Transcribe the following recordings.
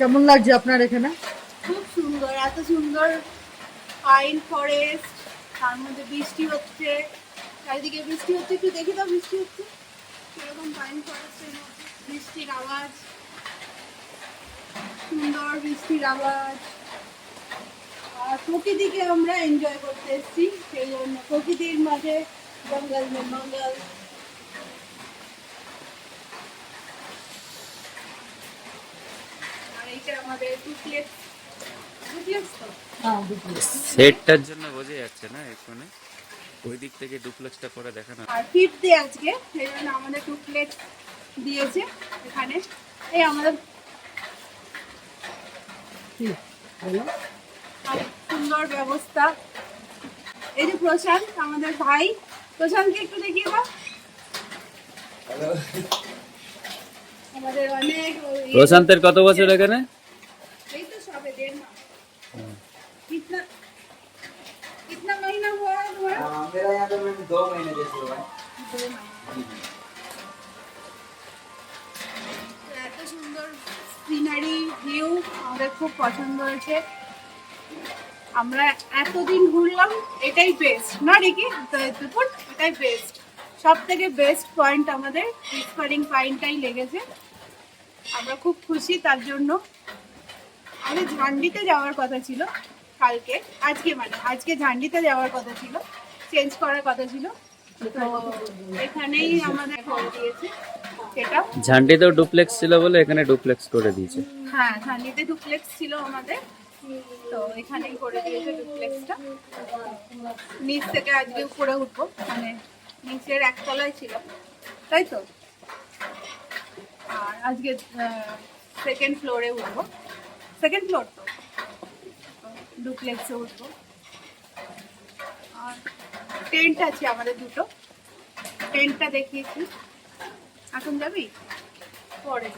কেমন লাগছে আপনার এখানে? খুব সুন্দর, এত সুন্দর পাইন ফরেস্ট তার মধ্যে বৃষ্টি হচ্ছে, চারিদিকে বৃষ্টি হচ্ছে, একটু দেখি তো বৃষ্টি হচ্ছে। এরকম পাইন ফরেস্টের মধ্যে, বৃষ্টির আওয়াজ, সুন্দর বৃষ্টির আওয়াজ। আর প্রকৃতিকে আমরা এনজয় করতে এসেছি, সেই জন্য প্রকৃতির মাঝে জঙ্গল মঙ্গল আর এইটা আমাদের ডুপ্লেক্স ডুপ্লেক্স তো? হ্যাঁ সেটটার জন্য বোঝা যাচ্ছে না এখানে ওই দিক থেকে ডুপ্লেক্সটা করে দেখানো আর আজকে সেই জন্য আমাদের প্লেট দিয়েছে এখানে। এই আমাদের সুন্দর ব্যবস্থা। এই যে প্রশান্ত আমাদের ভাই। প্রশান্তকে একটু দেখিয়ে দাও। আমাদের অনেক প্রশান্তের কত বছর এখানে? मेरा यहाँ दो महीने जैसे हुआ है এত সুন্দর সিনারি ভিউ আমাদের খুব পছন্দ আমরা এতদিন ঘুরলাম এটাই বেস্ট না এটাই বেস্ট বেস্ট পয়েন্ট আমাদের লেগেছে। আমরা খুব খুশি তার জন্য। আমাদের ঝান্ডিতে যাওয়ার কথা ছিল। কালকে আজকে মানে আজকে ঝান্ডিতে যাওয়ার কথা ছিল চেঞ্জ করার কথা ছিল। তো এখানেই আমাদের করে দিয়েছে সেটা। ঝান্ডিতেও ডুপ্লেক্স ছিল বলে এখানে ডুপ্লেক্স করে দিয়েছে। হ্যাঁ ঝান্ডিতে ডুপ্লেক্স ছিল আমাদের তো এখানেই করে দিয়েছে ডুপ্লেক্সটা নিচ থেকে আজকে উপরে উঠবো মানে নিচের একতলায় ছিল তাই তো? আর আজকে সেকেন্ড ফ্লোরে উঠবো। সেকেন্ড ফ্লোর তো? ডুপ্লেক্সে উঠবো। আর টেন্ট আছে আমাদের দুটো। টেন্টটা দেখিয়েছি। এখন যাবি? পরে।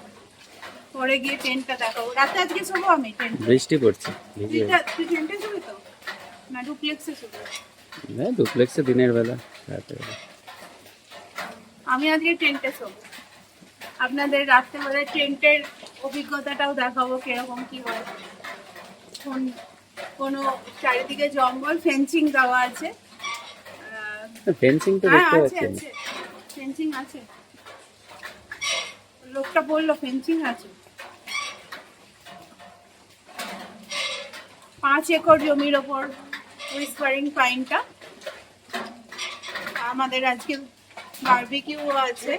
পরে গিয়ে টেন্টটা দেখাবো। রাতে আজকে শোবো আমি টেন্ট বৃষ্টি পড়ছে। তুই টেন্টে শুবি তো? না ডুপ্লেক্সে শুবি? না ডুপ্লেক্সে দিনের বেলা আমি আজকে টেন্টে শোবো। আপনাদের রাত্রেবেলায় টেন্টের অভিজ্ঞতাটাও দেখাবো কীরকম কি হয়। কোন কোনো চারিদিকে জঙ্গল ফেন্সিং দেওয়া আছে। ফেন্সিং তো হ্যাঁ দেখতে পাচ্ছি ফেন্সিং আছে। লোকটা বলল ফেন্সিং আছে। পাঁচ একর জমির ওপর হুইসপারিং পাইনটা আমাদের আজকে বারবিকিউ আছে।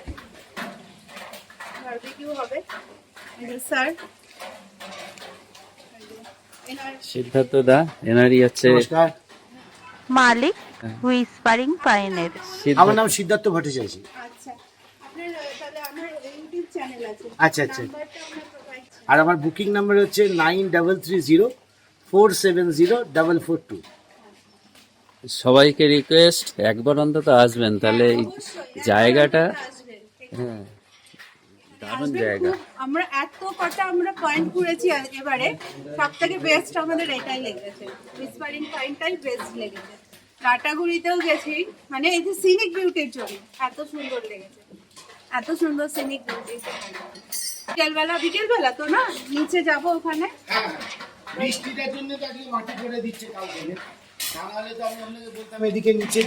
বারবিকিউ হবে। স্যার সিদ্ধার্থ দা এনারই হচ্ছে নমস্কার। মালিক হুইসপারিং পাইনের আমার নাম সিদ্ধার্থ ভট্টাচার্য। আচ্ছা আপনার তাহলে আমার ইউটিউব চ্যানেল আছে। আচ্ছা, আচ্ছা। আর আমার বুকিং নাম্বার হচ্ছে nine double three zero four seven zero double four two সবাইকে রিকোয়েস্ট একবার অন্তত আসবেন তাহলে এই জায়গাটা হ্যাঁ। দারুণ জায়গা। আমরা এত কটা আমরা পয়েন্ট ঘুরেছি এবারে সব থেকে বেস্ট আমাদের এটাই লেগেছে। হুইসপারিং পয়েন্টটাই বেস্ট লেগেছে। লাটাগুড়িতেও গেছি মানে এই যে সিনিক বিউটির জন্য এত সুন্দর লেগেছে। এত সুন্দর সিনিক বিউটি বিকেলবেলা বিকেলবেলা তো না নিচে যাব ওখানে। বৃষ্টিটার জন্য তো আজকে মাটি করে দিচ্ছে কাল থেকে না হলে তো আমি আপনাকে বলতাম এদিকে নিচে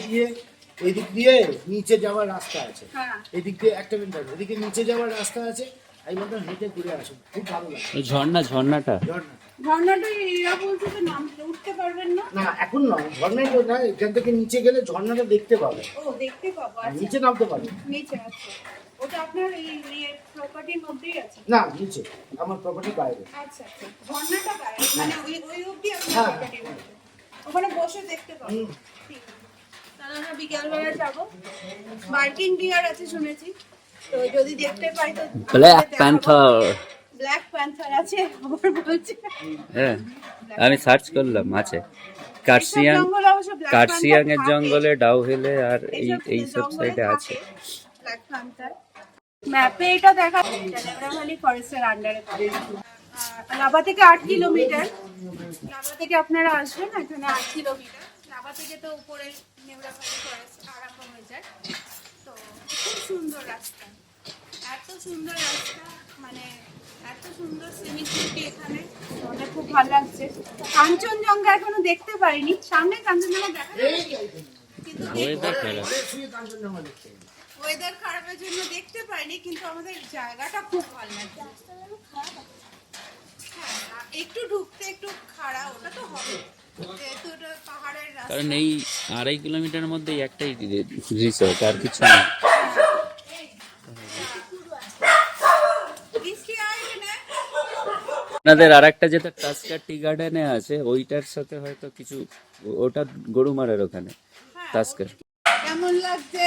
এদিক দিয়ে নিচে যাওয়ার রাস্তা আছে। হ্যাঁ। এদিক দিয়ে একটা মিনিট দাঁড়াও, এদিকে নিচে যাওয়ার রাস্তা আছে আমি বলতাম হেঁটে ঘুরে আসুন খুব ভালো লাগে। ওই ঝর্ণা ঝর্ণাটা? ঝর্ণা ঝর্ণাটা এরা বলছে যে নামতে উঠতে পারবেন না। না এখন না এখান থেকে নিচে গেলে ঝর্ণাটা দেখতে পাবে। ও দেখতে পাবো আচ্ছা। নিচে নামতে পারবে। নিচে আছে। ওটা আপনার এই ইয়ে প্রপার্টির মধ্যেই আছে? না নিচে আমার প্রপার্টি বাইরে। আচ্ছা আচ্ছা ঝর্ণাটা মানে ওই ওই অবধি আপনার হ্যাঁ। প্রপার্টির ওখানে বসে দেখতে পাবো। ঠিক আছে। তাহলে বিকালবেলা যাব। মার্কিং ডিয়ার আছে শুনেছি। তো যদি দেখতে পাই তো ব্ল্যাক প্যান্থার ব্ল্যাক প্যান্থার আছে আবার বলছে। হ্যাঁ আমি সার্চ করলাম আছে। কার্সিয়াং কার্সিয়াং এর জঙ্গলে ডাউ হিলে আর এই এই সব সাইডে আছে। ব্ল্যাক প্যান্থার ম্যাপে এটা দেখা ভ্যালি ফরেস্টের আন্ডারে থেকে। আট কিলোমিটার লাভা থেকে আপনারা আসবেন এখানে আট কিলোমিটার লাভা থেকে তো উপরে নেবরা ভ্যালি ফরেস্ট আরম্ভ হয়ে যায়। তো খুব সুন্দর রাস্তা। এত সুন্দর রাস্তা মানে এত সুন্দর সিনিসিটি এখানে। আমাদের খুব ভালো লাগছে। কাঞ্চনজঙ্ঘা এখনও দেখতে পারিনি। সামনে কাঞ্চনজঙ্ঘা দেখা কিন্তু ওয়েদার খারাপের জন্য দেখতে পারিনি কিন্তু আমাদের জায়গাটা খুব ভালো লাগছে। হ্যাঁ, একটু ঢুকতে একটু খারাপ ওটা তো হবে। কারণ এই আড়াই কিলোমিটারের মধ্যে একটাই রিসর্ট আর কিছু নেই আপনাদের আর একটা যেটা টাস্কার টি গার্ডেনে আছে, ওইটার সাথে হয়তো কিছু, ওটা গরুমারের ওখানে টাস্কার কেমন লাগছে?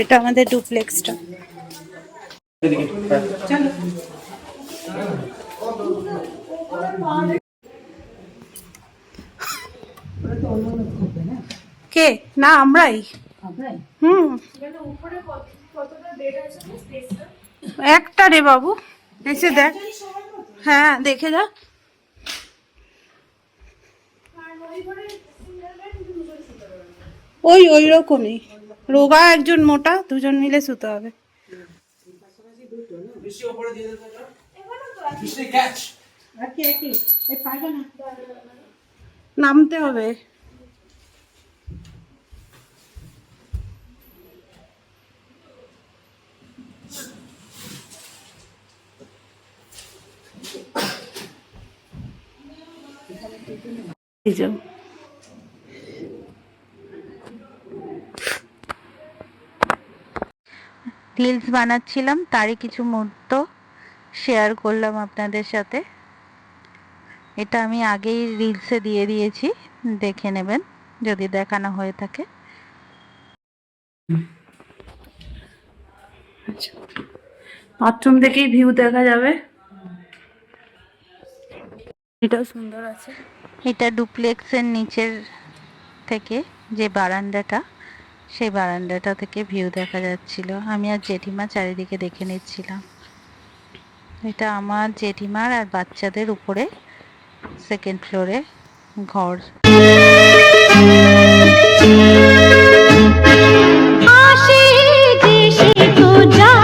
এটা আমাদের ডুপ্লেক্সটা কে? না, আমরাই। হুম। একটা রে বাবু। এসে দেখ। হ্যাঁ দেখে যা। ওই ওই রকমই। রোগা একজন মোটা দুজন মিলে শুতে হবে। নামতে হবে। যে। রিলস বানাচ্ছিলাম তারই কিছু মুহূর্ত শেয়ার করলাম আপনাদের সাথে। এটা আমি আগেই রিলসে দিয়ে দিয়েছি দেখে নেবেন যদি দেখানো হয়ে থাকে। বাথরুম থেকেই ভিউ দেখা যাবে। এটাও সুন্দর আছে। এটা ডুপ্লেক্সের নিচের থেকে যে বারান্দাটা, সেই বারান্দাটা থেকে ভিউ দেখা যাচ্ছিল। আমি আর জেঠিমা চারিদিকে দেখে নিচ্ছিলাম। এটা আমার জেঠিমার আর বাচ্চাদের উপরে সেকেন্ড ফ্লোরে ঘর। এটা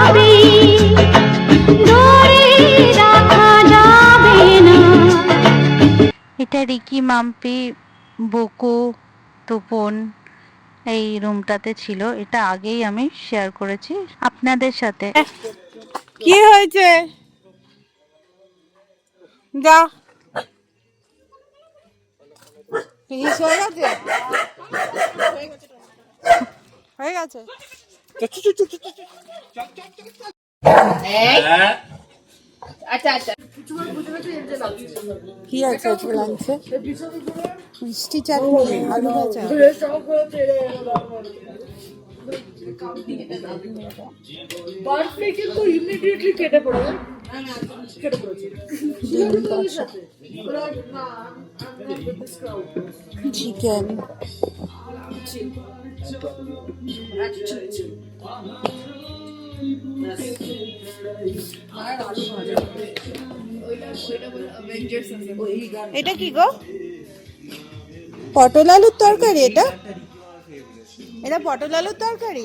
রিকি মাম্পি বুকু তুপন এই রুমটাতে ছিল। এটা আগেই আমি শেয়ার করেছি আপনাদের সাথে। কি হয়েছে? যা হয়ে গেছে? হয়ে গেছে। কি আছে আজকে লাঞ্চে মিষ্টি চাটনি আলু ভাজা। বার্ফে কিন্তু ইমিডিয়েটলি কেটে পড়বে কেটে পড়েছে। চিকেন এটা কি গো? পটল আলুর তরকারি এটা? এটা পটল আলুর তরকারি?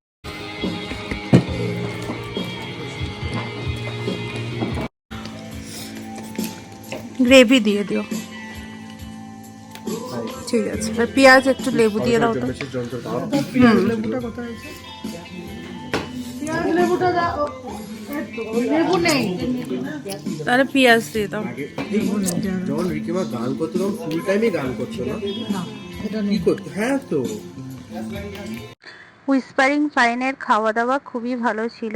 গ্রেভি দিয়ে দিও। ঠিক আছে আর পেঁয়াজ একটু লেবু দিয়ে দাও তো। পেঁয়াজ লেবুটা দাও লেবু নেই তাহলে পেঁয়াজ দিয়ে দাও। যখন রিকিমা গান করতো তখন ফুল টাইমই গান করছ না? কি করতো হ্যাঁ তো। হুইসপারিং ফাইনের খাওয়া দাওয়া খুবই ভালো ছিল।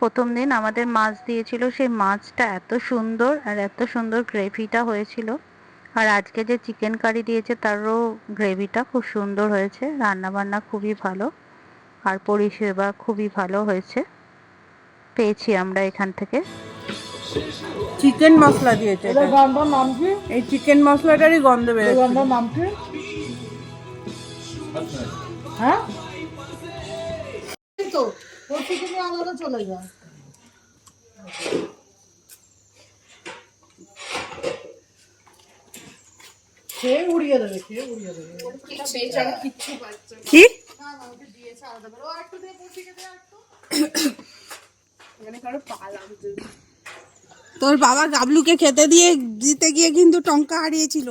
প্রথম দিন আমাদের মাছ দিয়েছিল সেই মাছটা এত সুন্দর আর এত সুন্দর গ্রেভিটা হয়েছিল। আর আজকে যে চিকেন কারি দিয়েছে তারও গ্রেভিটা খুব সুন্দর হয়েছে রান্না বান্না খুবই ভালো আর পরিষেবা খুবই ভালো হয়েছে। পেয়েছি আমরা এখান থেকে। চিকেন মশলা দিয়েছে এই চিকেন মশলাটারই গন্ধ বেরোচ্ছে। নাম কি? হ্যাঁ? এই তো ওর থেকে তুমি আলাদা চলে যা খেয়ে উড়িয়ে দেবে খেয়ে উড়িয়ে দেবে কি তোর বাবা গাবলুকে খেতে দিয়ে দিতে গিয়ে কিন্তু টঙ্কা হারিয়েছিল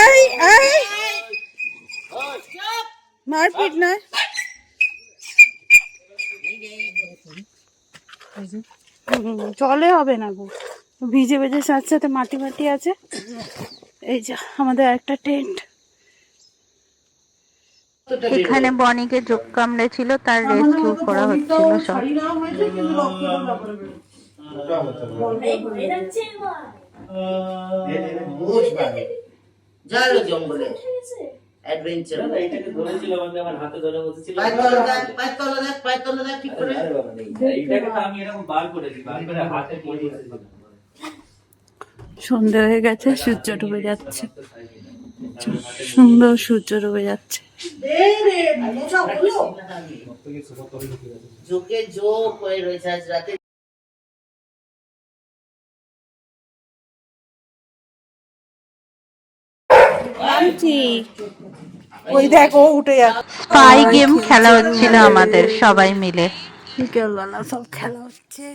এই এই মারপিট নয় জলে হবে না গো। ভিজে ভিজে সাথে সাথে মাটি মাটি আছে। এই যা আমাদের একটা টেন্ট। এখানে বনিকে যোগ কামড়ে ছিল তার রেস্কিউ করা হচ্ছিল সব। শাড়ি নেওয়া হয়েছে কিন্তু রক্তটা ব্যাপারে বেরোচ্ছে। যার জঙ্গলে অ্যাডভেঞ্চার এটাকে ধরেছিলাম আমি আমার হাতে ধরে বসেছিলাম পায়ের দেখ পায়ের দেখ পায়ের দেখ ঠিক করে। আরে বাবা, এই- এইটাকে তো আমি এরকম বার করেছি বার করে হাতে পড়ে বসেছিলাম সন্ধে হয়ে গেছে সূর্য ডুবে যাচ্ছে। সুন্দর সূর্য ডুবে যাচ্ছে। হয়ে রয়েছে আজ রাতে। ওই দেখো উঠে যাচ্ছে স্পাই গেম খেলা হচ্ছিল আমাদের সবাই মিলে। বিকেলবেলা সব খেলা হচ্ছে।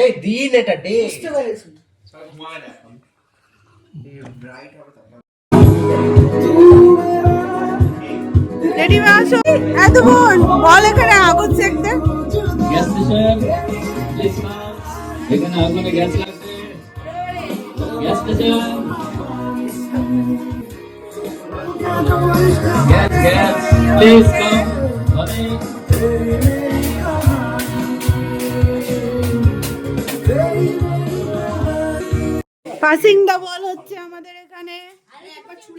এই দিন এটা ডে রেডি আসো এত বোন বল এখানে আগুন সেকতে গ্যাস স্টেশন প্লিজ কাম এখানে আগুনে গ্যাস লাগবে। Gas station gas gas please come passing the ball হচ্ছে আমাদের এখানে।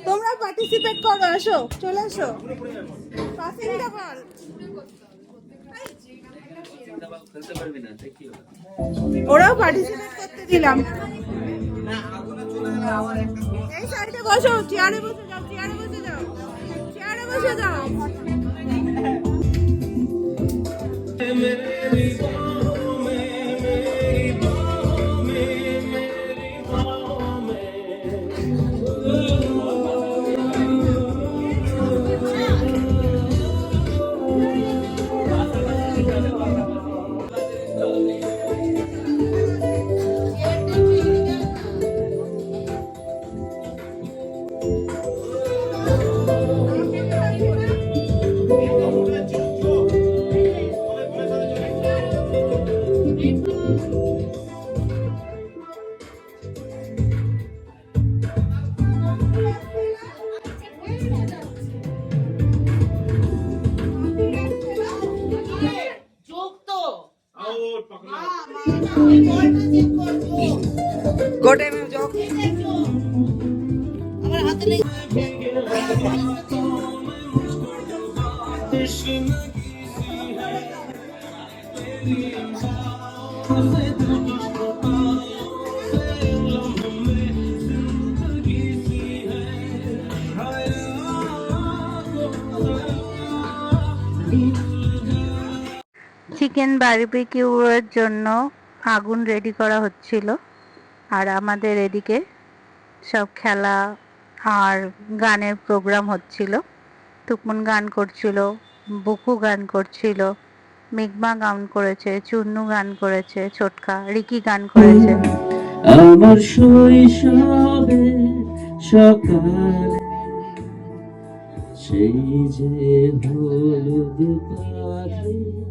তোমরা পার্টিসিপেট করো, আসো, চলে আসো। পাসিং দা বল খেলতে পারবি না দেখি ওরাও পার্টিসিপেট করতে দিলাম। এই সাইডে বসো চেয়ারে বসে যাও চেয়ারে বসে যাও চেয়ারে বসে যাও। বারবিকিউয়ের জন্য আগুন রেডি করা হচ্ছিল। আর আমাদের এদিকে সব খেলা আর গানের প্রোগ্রাম হচ্ছিল। তুকমন গান করছিল, বুকু গান করছিল মেঘমা গান করেছে, চুন্নু গান করেছে, ছোটকা, রিকি গান করেছে। আমার শৈশবে সকাল সেই যে হলুদ পাখি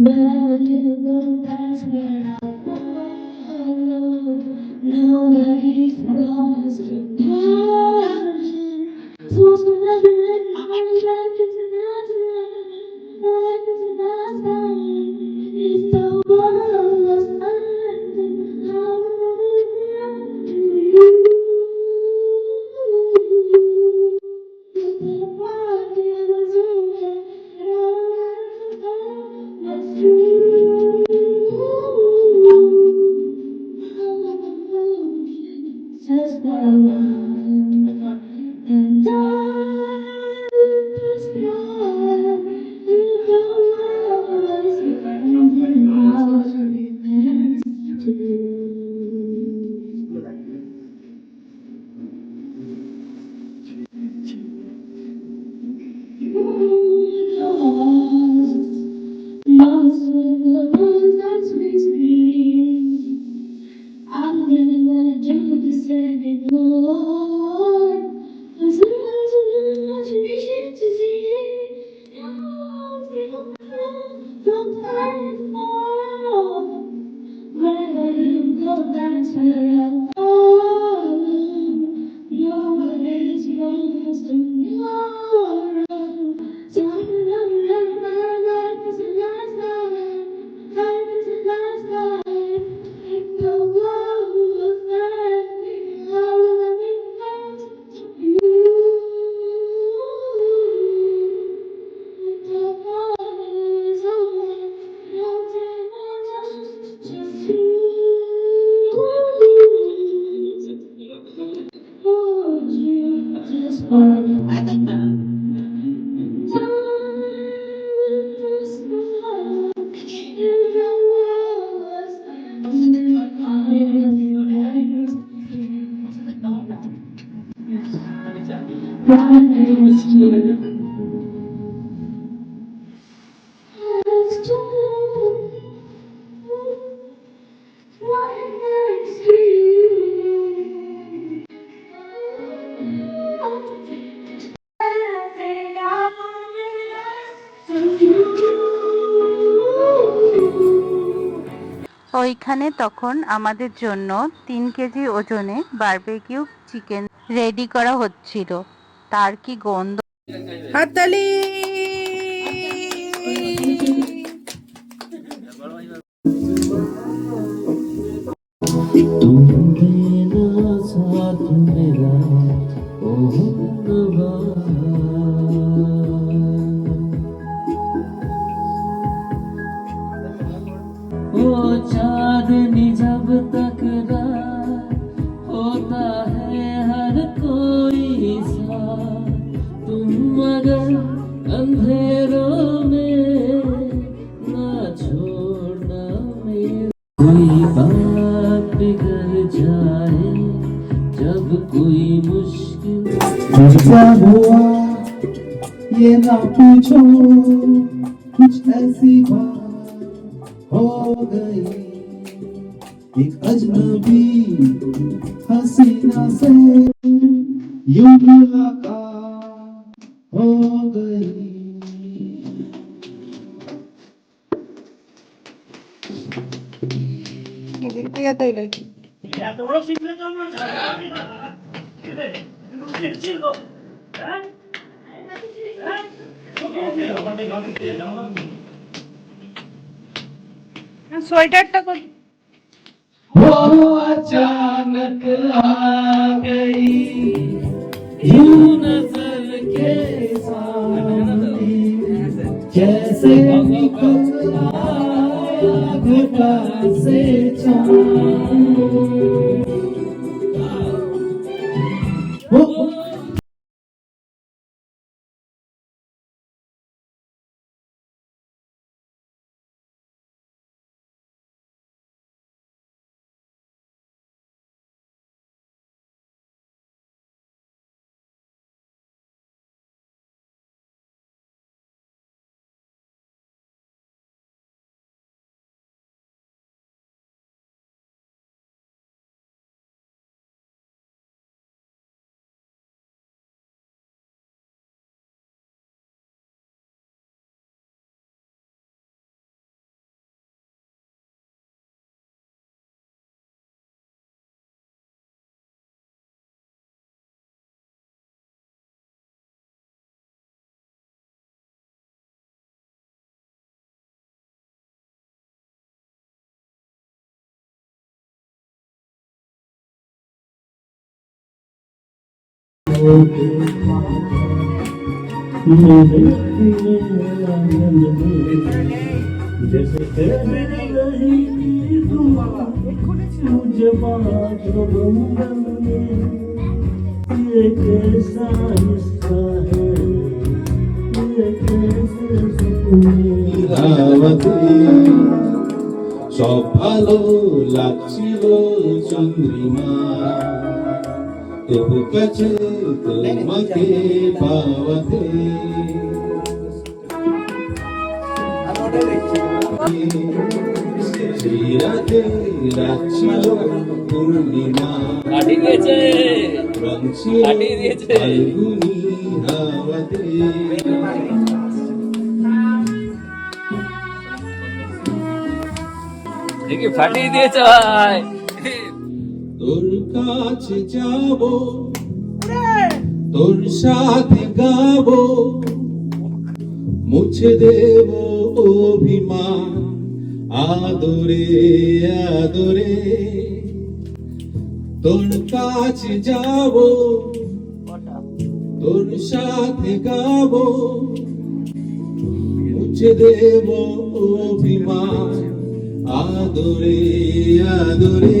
But you know that's where I'm want. ওইখানে তখন আমাদের জন্য তিন কেজি ওজনে বারবেকিউ চিকেন রেডি করা হচ্ছিল। তার কি গন্ধ? হাততালি! सब हुआ ये ना पूछो कुछ ऐसी बात हो गई एक अजनबी हसीना से यूँ मुलाकात हो गई Hindi kaya tayo lagi. Kaya ito, Rosie, kaya ito, Rosie. Hindi, hindi, hindi, সোয়েটারটা কর वो अचानक आ गई यूं नजर के सामने जैसे जैसे तेरे नहीं मुझे बात बंदे ये कैसा हिस्सा है ये कैसे সব ভালো লাগছিল চন্দ্রিমা তবু কাছে তোমাকে পাওয়াতে রাতে রাত ছিল পূর্ণিমা রং ফাটিয়ে দিয়েছে ভাই কাছে যাব তোর সাথে গাবো মুছে দেব অভিমান আদরে আদরে। তোর কাছে যাব তোর সাথে গাবো মুছে দেব অভিমান আদরে আদরে।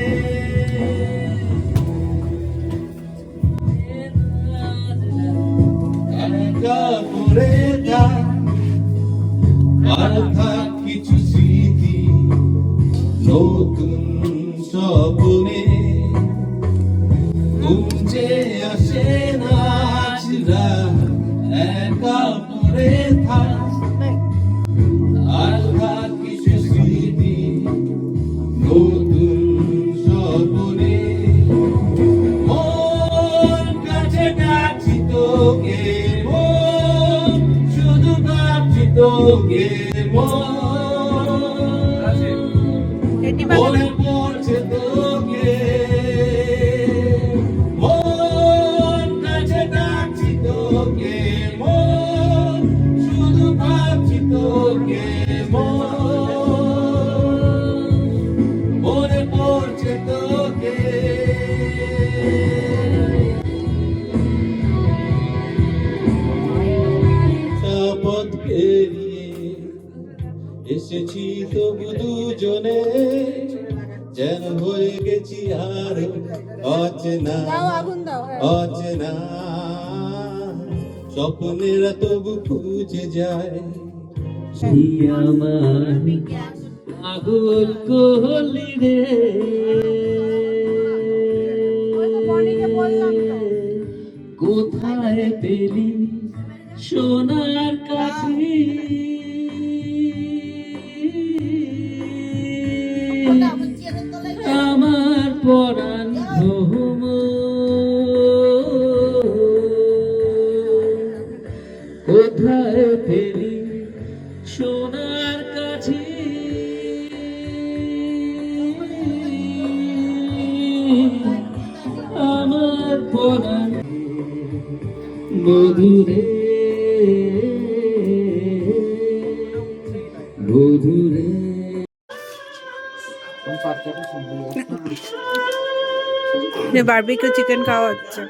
একা পড়ে থাক আর থাক কিছু স্মৃতি নতুন স্বপ্নে। ঘুমছে আসে না একা পড়ে থাক। পাগল কোহলি রে। কোথায় পেলি সোনার কাঠি? বারবিকিউ চিকেন খাওয়া হচ্ছে।